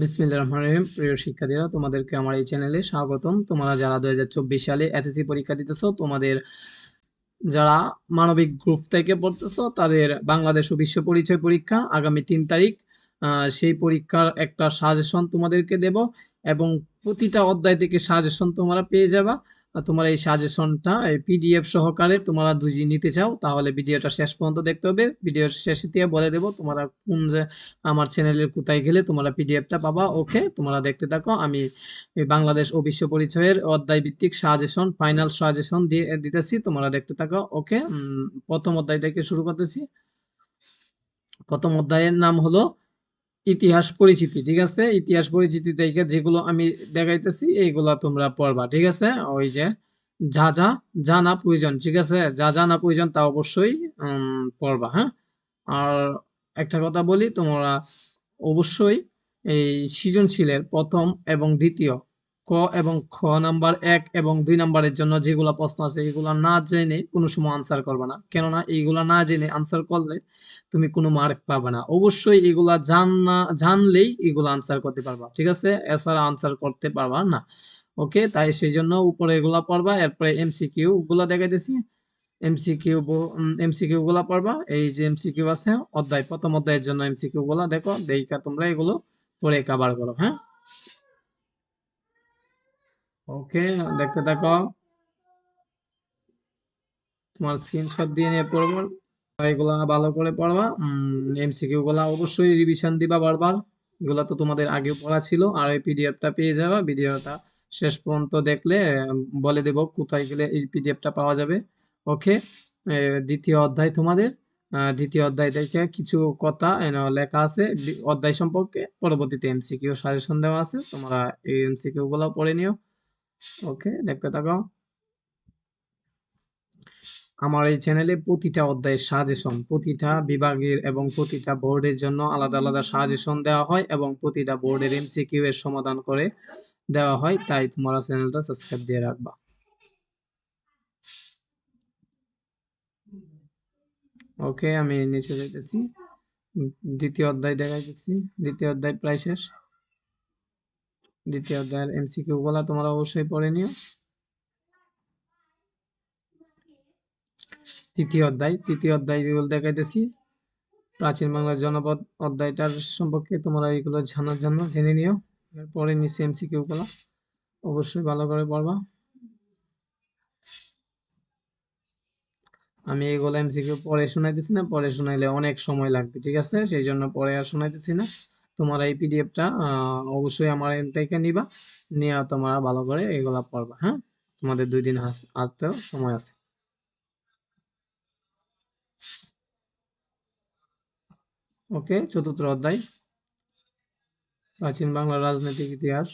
বিসমিল্লাহ রহমান রহিম। প্রিয় শিক্ষার্থীরা, তোমাদেরকে আমার এই চ্যানেলে স্বাগতম। তোমরা যারা দু হাজার চব্বিশ সালে এসএসসি পরীক্ষা দিতেছ, তোমাদের যারা মানবিক গ্রুপ থেকে পড়তেছ, তাদের বাংলাদেশ ও বিশ্ব পরিচয় পরীক্ষা আগামী তিন তারিখ সেই পরীক্ষার একটা সাজেশন তোমাদেরকে দেব এবং প্রতিটা অধ্যায় থেকে সাজেশন তোমরা পেয়ে যাবা। তোমরা এই সাজেশনটা এই পিডিএফ সহকারে তোমরা দুজি নিতে চাও, তাহলে ভিডিওটা শেষ পর্যন্ত দেখতে হবে। ভিডিওর শেষে দিয়ে বলে দেবো, তোমরা কোন যে আমার চ্যানেলের কোথায় গেলে তোমরা পিডিএফটা পাবা। ওকে তোমরা দেখতে থাকো। আমি বাংলাদেশ ও বিশ্ব পরিচয়ের অধ্যায় ভিত্তিক সাজেশন ফাইনাল সাজেশন দিয়ে, দিতেছি, তোমরা দেখতে থাকো। ওকে প্রথম অধ্যায় থেকে শুরু করতেছি। প্রথম অধ্যায়ের নাম হলো ইতিহাস পরিচিতি, ঠিক আছে? ইতিহাস পরিচিতি থেকে যেগুলো আমি দেখাইতেছি, এইগুলা তোমরা পড়বা, ঠিক আছে? ওই যে যা যা জানা প্রয়োজন, ঠিক আছে? যা জানা প্রয়োজন তা অবশ্যই পড়বা হ্যাঁ? আর একটা কথা বলি, তোমরা অবশ্যই এই সৃজনশীলের প্রথম এবং দ্বিতীয় ক এবং খ নাম্বার এক এবং দুই নাম্বারের জন্য যেগুলো প্রশ্ন আছে, এগুলো না জেনে কোনো সময় আনসার করবে না। কেননা এইগুলা না জেনে আনসার করলে তুমি কোনো মার্ক পাবে না। অবশ্যই এগুলা জানা জানলেই এগুলো আনসার করতে পারবা, ঠিক আছে? এছাড়া আনসার করতে পারবা না। ওকে তাই সেই জন্য উপরে এগুলা পড়বা, এরপরে এমসিকিউ গুলা দেখাইতেছি। এমসিকিউ এমসিকিউ গুলা পড়বা। এই যে এমসিকিউ আছে, অধ্যায়, প্রথম অধ্যায়ের জন্য এমসিকিউ গুলা দেখো দেখা তোমরা এগুলো পড়ে কভার করো হ্যাঁ? ওকে, দেখতে থাকো। তোমার স্ক্রিনশট দিয়ে নিয়ে পড়ব। এগুলা ভালো করে পড়বা। এমসিকিউ গুলা অবশ্যই রিভিশন দিবা বারবার। এগুলা তো তোমাদের আগেও পড়া ছিল, আর এই পিডিএফটা পেয়ে যাবা। ভিডিওটা শেষ পর্যন্ত দেখলে বলে দেব কোথায় গেলে এই পিডিএফটা পাওয়া যাবে। ওকে দ্বিতীয় অধ্যায় তোমাদের। দ্বিতীয় অধ্যায় থেকে কিছু কথা লেখা আছে। অধ্যায় সম্পর্কে। পরবর্তীতে এমসিকিউ সাজেশন দেওয়া আছে। তোমরা এই এমসিকিউ গুলো পড়ে নিও। ওকে, দেখতে থাকো। আমার এই চ্যানেলে প্রতিটা অধ্যায়ের সাজেশন প্রতিটা বিভাগের এবং প্রতিটা বোর্ডের জন্য আলাদা আলাদা সাজেশন দেওয়া হয় এবং প্রতিটা বোর্ডের এমসিকিউ এর সমাধান করে দেওয়া হয়, তাই তোমরা চ্যানেলটা সাবস্ক্রাইব দিয়ে রাখবা। ওকে, আমি নিচে যাইতেছি। দ্বিতীয় অধ্যায় দেখাইতেছি। দ্বিতীয় অধ্যায় প্রায় শেষ। দ্বিতীয় অধ্যায়ের এমসিকিউ গুলা তোমরা অবশ্যই পড়ে নিও। তৃতীয় অধ্যায় তৃতীয় অধ্যায় যেগুলো দেখাইতেছি, প্রাচীন বাংলার জনপদ অধ্যায়টার সম্পর্কে তোমরা এগুলো জানার জন্য জেনে নিও। এরপরে নিচে এমসিকিউ গুলো অবশ্যই ভালো করে পড়বা। আমি এগুলো এমসিকিউ পরে শোনাইতেছি না পরে শোনাইলে অনেক সময় লাগবে, ঠিক আছে? সেই জন্য পরে আর শোনাইতেছি না। তোমরা এই পিডিএফটা অবশ্যই আমার থেকে নিবা। নিয়ে তোমরা ভালো করে এগুলা পড়বা হ্যাঁ? তোমাদের দুই দিন হাতেও সময় আছে। ওকে, চতুর্থ অধ্যায়। প্রাচীন বাংলার রাজনৈতিক ইতিহাস।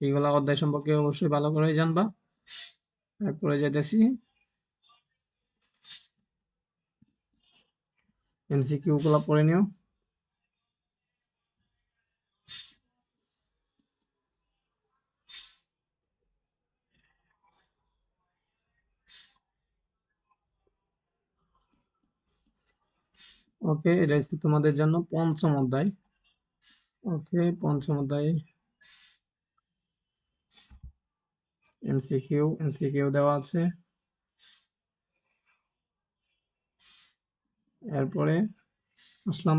এইগুলা অধ্যায় সম্পর্কে অবশ্যই ভালো করে জানবা। তারপরে যেতেছি এমসিকিউ গুলা পড়ে নিও। ওকে, এটা হচ্ছে তোমাদের জন্য পঞ্চম অধ্যায়। ওকে, পঞ্চম অধ্যায়। এমসিকিউ এমসিকিউ দেওয়া আছে। এরপরে আসলাম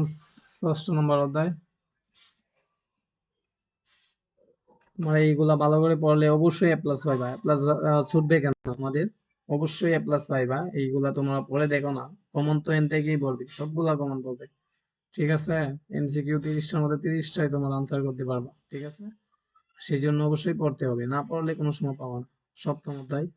ষষ্ঠ নম্বর অধ্যায়। তোমরা এইগুলা ভালো করে পড়লে অবশ্যই এ প্লাস পাইবা। এ প্লাস ছুটবে কেন আমাদের অবশ্যই এ প্লাস পাইবা। এইগুলা তোমরা পড়ে দেখো না। কমন তো এন থেকেই পড়বে। সবগুলা কমন পড়বে। ঠিক আছে? এমসিকিউ তিরিশটার মধ্যে তিরিশটাই তোমার আনসার করতে পারবা। ঠিক আছে? সেই জন্য অবশ্যই পড়তে হবে। না পড়লে কোনো সময় পাবো না। সপ্তম অধ্যায়।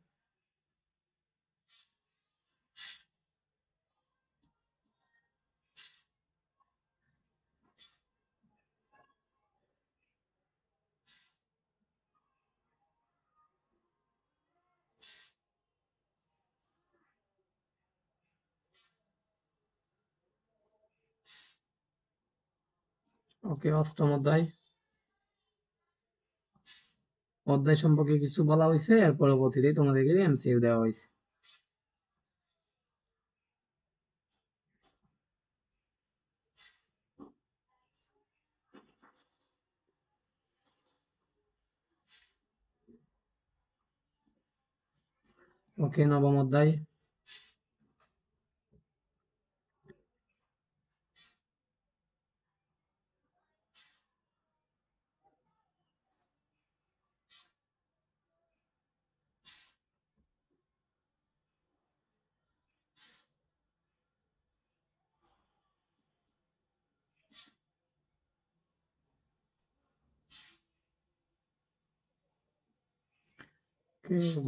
ওকে, অষ্টম অধ্যায়। অধ্যায় সম্পর্কে কিছু বলা হয়েছে, এর পরবর্তীতে তোমাদেরকে এমসিউ দেওয়া হয়েছে। ওকে, নবম অধ্যায়।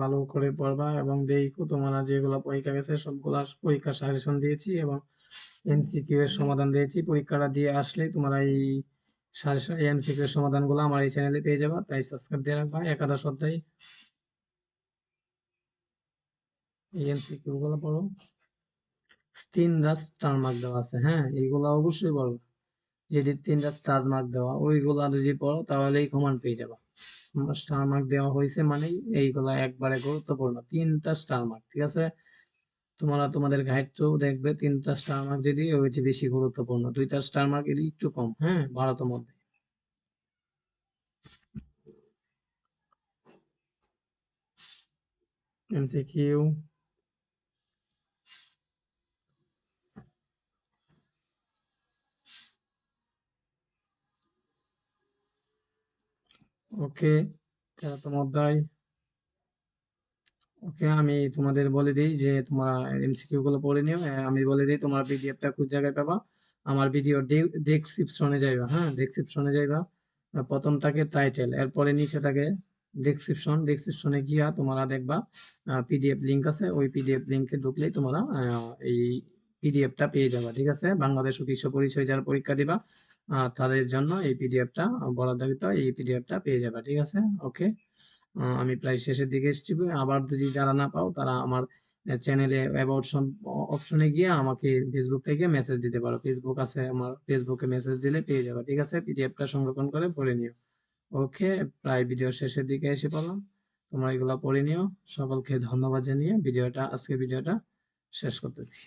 ভালো করে পড়বা এবং দেখো তোমরা যেগুলো পরীক্ষা গেছে সবগুলা পরীক্ষার সাজেশন দিয়েছি এবং এমসিকিউ এর সমাধান দিয়েছি। পরীক্ষাটা দিয়ে আসলে তোমরা এই সাজেশন এমসিকিউ এর সমাধানগুলো আমার এই চ্যানেলে পেয়ে যাবা। তাই সাবস্ক্রাইব দিয়ে রাখবা একাদশ অধ্যায়। এই এমসিকিউ গুলো পড়ো। তিনটা স্টার মার্ক দেওয়া আছে হ্যাঁ? এইগুলো অবশ্যই পড়ো যেটি তিনটা স্টার মার্ক দেওয়া, ওইগুলা যদি পড়ো তাহলেই কমান পেয়ে যাবা। স্টার মার্ক দেওয়া হয়েছে মানে এইগুলা একবারে গুরুত্বপূর্ণ। তিনটা স্টার মার্ক ঠিক আছে? তোমরা তোমাদের গাইডটাও দেখবে, তিনটা স্টার মার্ক যদি ওইটি বেশি গুরুত্বপূর্ণ, দুইটা স্টার মার্ক একটু কম হ্যাঁ? ভারতের মধ্যে। এমসিকিউ ওকে তেরোতম অধ্যায় ওকে, আমি তোমাদের বলে দিই যে তোমরা এমসিকিউ গুলো পড়ে নিও। আমি বলে দিই তোমার পিডিএফটা কোন জায়গায় পাবা? আমার ভিডিও ডেসক্রিপশনে যাইবা হ্যাঁ? ডেসক্রিপশনে যাইবা। প্রথম থাকে টাইটেল এরপরে নিচে থাকে ডেসক্রিপশন ডেসক্রিপশনে গিয়া তোমরা দেখবা পিডিএফ লিংক আছে। ওই পিডিএফ লিংকে ঢুকলেই তোমরা এই পিডিএফটা পেয়ে যাবা, ঠিক আছে? বাংলাদেশ ও বিশ্ব পরিচয় যারা পরীক্ষা দিবা তাদের জন্য এই পিডিএফটা বরাদ্দকৃত এই পিডিএফটা পেয়ে যাবা, ঠিক আছে? ওকে আমি প্রায় শেষের দিকে এসেছি। আবার যদি যারা না পাও, তারা আমার চ্যানেলে অ্যাবাউট অপশনে গিয়ে আমাকে ফেসবুক থেকে মেসেজ দিতে পারো। ফেসবুক আছে আমার ফেসবুকে মেসেজ দিলে পেয়ে যাবে, ঠিক আছে? পিডিএফটা সংরক্ষণ করে পড়ে নিও। ওকে প্রায় ভিডিও শেষের দিকে এসে পড়লাম। তোমরা এগুলো পড়ে নিও। সকলকে ধন্যবাদ জানিয়ে ভিডিওটা আজকে ভিডিওটা শেষ করতেছি।